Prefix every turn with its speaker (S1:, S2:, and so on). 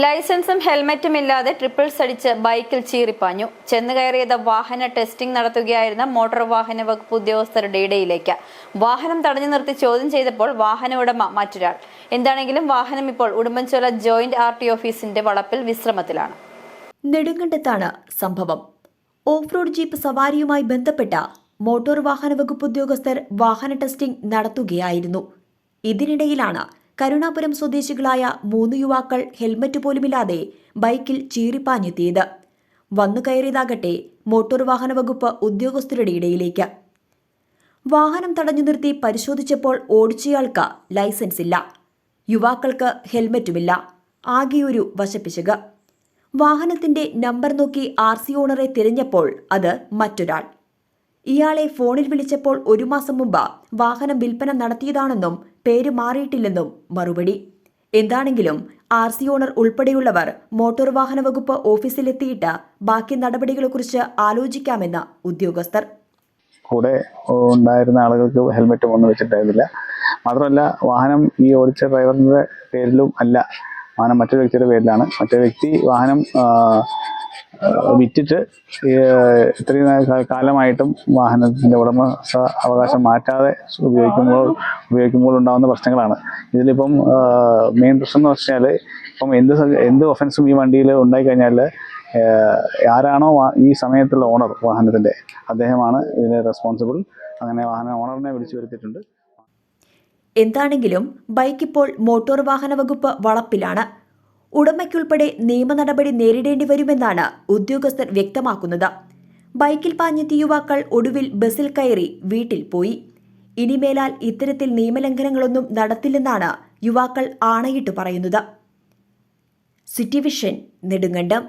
S1: ലൈസൻസും ഹെൽമറ്റും ഇല്ലാതെ ട്രിപ്പിൾസ് അടിച്ച് ബൈക്കിൽ ചീറിപ്പാഞ്ഞു. ചെന്ന് കയറിയത് വാഹന ടെസ്റ്റിംഗ് നടത്തുകയായിരുന്ന മോട്ടോർ വാഹന വകുപ്പ് ഉദ്യോഗസ്ഥരുടെ ഇടയിലേക്ക്. വാഹനം തടഞ്ഞു നിർത്തി ചോദ്യം ചെയ്തപ്പോൾ വാഹന ഉടമ മറ്റൊരാൾ. എന്താണെങ്കിലും വാഹനം ഇപ്പോൾ ഉടുമ്പൻചോല ജോയിന്റ് ആർ ടി ഓഫീസിന്റെ വളപ്പിൽ വിശ്രമത്തിലാണ്.
S2: നെടുങ്കണ്ടത്താണ് സംഭവം. ഓഫ് റോഡ് ജീപ്പ് സവാരിയുമായി ബന്ധപ്പെട്ട മോട്ടോർ വാഹന വകുപ്പ് ഉദ്യോഗസ്ഥർ വാഹന ടെസ്റ്റിംഗ് നടത്തുകയായിരുന്നു. ഇതിനിടയിലാണ് കരുണാപുരം സ്വദേശികളായ മൂന്ന് യുവാക്കൾ ഹെൽമറ്റ് പോലുമില്ലാതെ ബൈക്കിൽ ചീറിപ്പാഞ്ഞെത്തിയത്. വന്നു കയറിയതാകട്ടെ മോട്ടോർ വാഹന വകുപ്പ് ഉദ്യോഗസ്ഥരുടെ ഇടയിലേക്ക്. വാഹനം തടഞ്ഞു നിർത്തി പരിശോധിച്ചപ്പോൾ ഓടിച്ചയാൾക്ക് ലൈസൻസ് ഇല്ല യുവാക്കൾക്ക് ഹെൽമറ്റുമില്ല. ആകെയൊരു വശപ്പിശക്. വാഹനത്തിന്റെ നമ്പർ നോക്കി ആർ സി ഓണറെ തിരഞ്ഞപ്പോൾ അത് മറ്റൊരാൾ. ഇയാളെ ഫോണിൽ വിളിച്ചപ്പോൾ ഒരു മാസം മുമ്പ് വാഹനം വിൽപ്പന നടത്തിയതാണെന്നും പേര് മാറിയിട്ടില്ലെന്നും മറുപടി. എന്താണെങ്കിലും ആർ സി ഓണർ ഉൾപ്പെടെയുള്ളവർ മോട്ടോർ വാഹന വകുപ്പ് ഓഫീസിലെത്തിയിട്ട് ബാക്കി നടപടികളെക്കുറിച്ച് ആലോചിക്കാമെന്ന് ഉദ്യോഗസ്ഥർ.
S3: കൂടെ ഉണ്ടായിരുന്ന ആളുകൾക്ക് ഹെൽമെറ്റ് ഒന്നും വെച്ചിട്ടായിരുന്നില്ല മാത്രമല്ല വാഹനം ഈ ഓടിച്ച ഡ്രൈവറിന്റെ പേരിലും അല്ല വാഹനം മറ്റൊരു വ്യക്തിയുടെ പേരിലാണ്. മറ്റേ വ്യക്തി വാഹനം വിറ്റിട്ട് ഇത്രയും കാലമായിട്ടും വാഹനത്തിന്റെ ഉടമസ്ഥ അവകാശം മാറ്റാതെ ഉപയോഗിക്കുമ്പോൾ ഉപയോഗിക്കുമ്പോൾ ഉണ്ടാകുന്ന പ്രശ്നങ്ങളാണ്. ഇതിലിപ്പം മെയിൻ പ്രശ്നം എന്ന് വെച്ചാൽ ഇപ്പം എന്ത് എന്ത് ഒഫൻസും ഈ വണ്ടിയിൽ ഉണ്ടായി കഴിഞ്ഞാൽ ആരാണോ ഈ സമയത്തുള്ള ഓണർ വാഹനത്തിന്റെ അദ്ദേഹമാണ് ഇതിന് റെസ്പോൺസിബിൾ അങ്ങനെ വാഹന ഓണറിനെ വിളിച്ചു വരുത്തിയിട്ടുണ്ട്.
S2: എന്താണെങ്കിലും ബൈക്ക് ഇപ്പോൾ മോട്ടോർ വാഹന വകുപ്പ് വളപ്പിലാണ്. ഉടമയ്ക്കുൾപ്പെടെ നിയമ നടപടി നേരിടേണ്ടി വരുമെന്നാണ് ഉദ്യോഗസ്ഥർ വ്യക്തമാക്കുന്നത്. ബൈക്കിൽ പാഞ്ഞെത്തിയ യുവാക്കൾ ഒടുവിൽ ബസിൽ കയറി വീട്ടിൽ പോയി. ഇനിമേലാൽ ഇത്തരത്തിൽ നിയമലംഘനങ്ങളൊന്നും നടത്തില്ലെന്നാണ് യുവാക്കൾ ആണയിട്ട് പറയുന്നത്. City vision Nedumkandam.